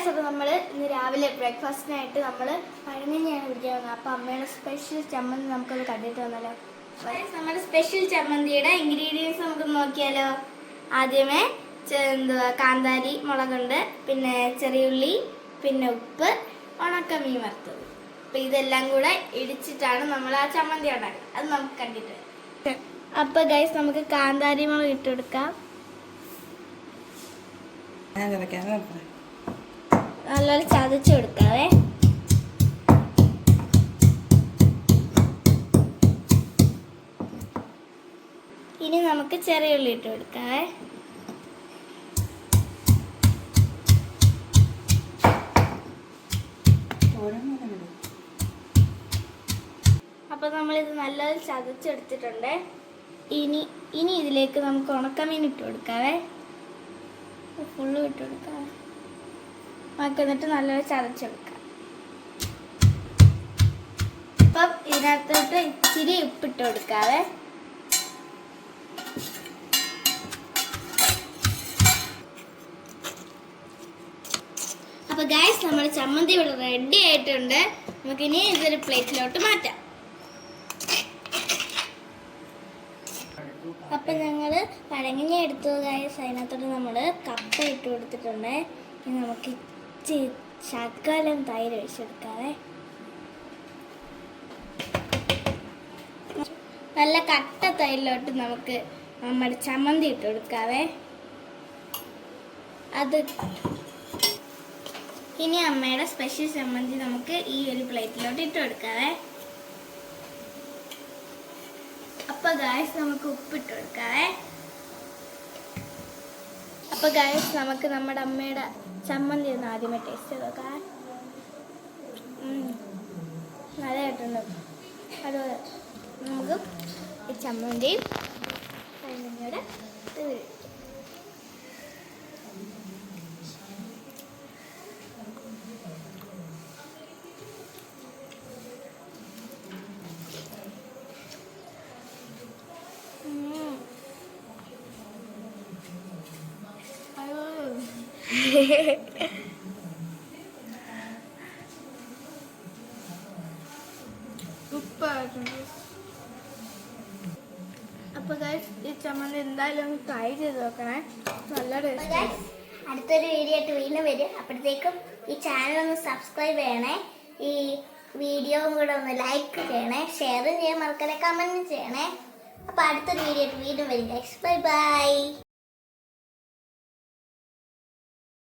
Guys അപ്പോൾ നമ്മൾ ഇന്ന് രാവിലെ ബ്രേക്ക്ഫാസ്റ്റിനായിട്ട് നമ്മൾ പഴങ്ങഞ്ഞിയാണ് കുടിക്കാൻ വന്നത്. അപ്പോൾ അമ്മയുടെ സ്പെഷ്യൽ ചമ്മന്തി നമുക്കത് കണ്ടിട്ട് വന്നല്ലോ നമ്മുടെ സ്പെഷ്യൽ ചമ്മന്തിയുടെ ഇൻഗ്രീഡിയൻസ് നമുക്ക് നോക്കിയാലോ? ആദ്യമേ എന്തുവാ കാന്താരി മുളകുണ്ട് പിന്നെ ചെറിയുള്ളി പിന്നെ ഉപ്പ് ഉണക്ക മീൻ വറുത്തത്. അപ്പോൾ ഇതെല്ലാം കൂടെ ഇടിച്ചിട്ടാണ് നമ്മൾ ആ ചമ്മന്തി ഉണ്ടാക്കുന്നത്. അത് നമുക്ക് കണ്ടിട്ട്. അപ്പോൾ ഗൈസ് നമുക്ക് കാന്താരി മുളക് ഇട്ട് കൊടുക്കാം. ഞാൻ കിടക്കാം ചതച്ചു കൊടുക്കാവേ. ഇനി നമുക്ക് ചെറിയ ഉള്ളി ഇട്ട് കൊടുക്കാവേ. ഓരോന്നും ഇടും. അപ്പൊ നമ്മളിത് നല്ലോണം ചതച്ചെടുത്തിട്ടുണ്ട്. ഇനി ഇനി ഇതിലേക്ക് നമുക്ക് ഉണക്കമീൻ ഇട്ട് കൊടുക്കാവേ. ഫുള്ളും ഇട്ട് കൊടുക്കാവേ. നമുക്ക് എന്നിട്ട് നല്ലൊരു ചതച്ചെടുക്കാം ഇപ്പം ഇതിനകത്തോട്ട് ഇച്ചിരി ഉപ്പിട്ട് കൊടുക്കാവേ. അപ്പൊ ഗൈസ് നമ്മുടെ ചമ്മന്തി ഇവിടെ റെഡി ആയിട്ടുണ്ട്. നമുക്കിനി ഇതൊരു പ്ലേറ്റിലോട്ട് മാറ്റാം. അപ്പൊ ഞങ്ങൾ പഴങ്ങനെ എടുത്തു ഗൈസ് അതിനകത്തോട്ട് നമ്മൾ കപ്പ ഇട്ട് കൊടുത്തിട്ടുണ്ട്. ഇനി നമുക്ക് ഇച്ചിരി ശകലം തൈര് ഒഴിച്ചെടുക്കാവേ. നല്ല കട്ട തൈരിലോട്ട് നമുക്ക് നമ്മുടെ ചമ്മന്തി ഇട്ട് കൊടുക്കാവേ. അത് ഇനി അമ്മയുടെ സ്പെഷ്യൽ ചമ്മന്തി നമുക്ക് ഈ ഒരു പ്ലേറ്റിലോട്ട് ഇട്ട് കൊടുക്കാവേ. അപ്പൊ ഗായസ് നമുക്ക് ഉപ്പിട്ട് കൊടുക്കാവേ. അപ്പൊ ഗൈസ് നമുക്ക് നമ്മുടെ അമ്മയുടെ ചമ്മന്തി ഒന്ന് ആദ്യമേ ടേസ്റ്റ് ചെയ്ത് നല്ല നല്ലതായിട്ടുണ്ട് അത് നമുക്ക് ഈ ചമ്മന്തിയും അതിനോട് അപ്പൊ guys, ഈ ചമ്മന്തി എന്തായാലും ഒന്ന് ട്രൈ ചെയ്ത് നോക്കണേ. നല്ല ടേസ്റ്റ് അടുത്തൊരു വീഡിയോ ആയിട്ട് വീണ്ടും വരും. അപ്പോഴത്തേക്കും ഈ ചാനൽ ഒന്ന് സബ്സ്ക്രൈബ് ചെയ്യണേ. ഈ വീഡിയോയും കൂടെ ഒന്ന് ലൈക്ക് ചെയ്യണേ. ഷെയർ ചെയ്യാൻ മറക്കണേ കമന്റ് ചെയ്യണേ. അപ്പൊ അടുത്തൊരു വീഡിയോ ആയിട്ട് വീണ്ടും വരും ബൈ ബൈ